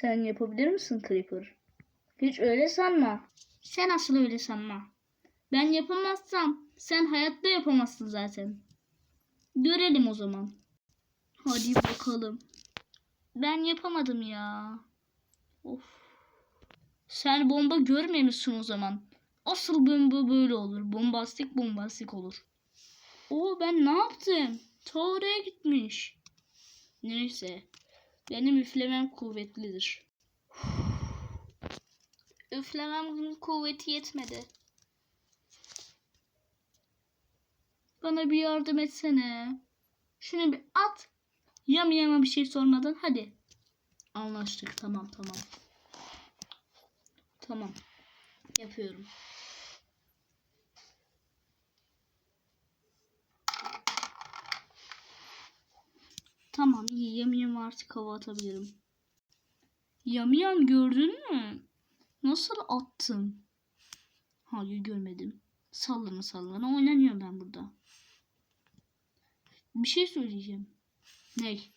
Sen yapabilir misin Creeper? Hiç öyle sanma. Sen asıl öyle sanma. Ben yapamazsam sen hayatta yapamazsın zaten. Görelim o zaman. Hadi bakalım. Ben yapamadım ya. Of. Sen bomba görmemişsin o zaman. Asıl bomba böyle olur. Bombastik bombastik olur. Oo ben ne yaptım? Ta oraya gitmiş. Neyse. Benim üflemem kuvvetlidir. Üflemem kuvveti yetmedi. Bana bir yardım etsene. Şunu bir at. Yam yama bir şey sormadan hadi. Anlaştık tamam tamam. Tamam. Yapıyorum. Tamam iyi yam yam artık hava atabilirim. Yam yam gördün mü? Nasıl attım? Hayır görmedim. Sallana sallana oynanıyorum ben burada. Bir şey söyleyeceğim. Ney?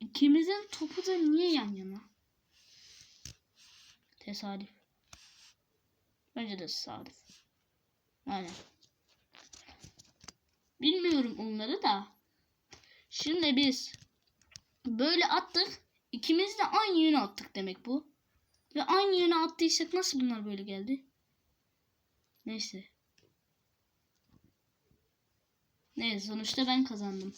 İkimizin topu da niye yan yana? Tesadüf. Bence de tesadüf. Aynen. Bilmiyorum onları da. Şimdi biz böyle attık. İkimiz de aynı yöne attık demek bu. Ve aynı yöne attıysak nasıl bunlar böyle geldi? Neyse. Neyse sonuçta ben kazandım.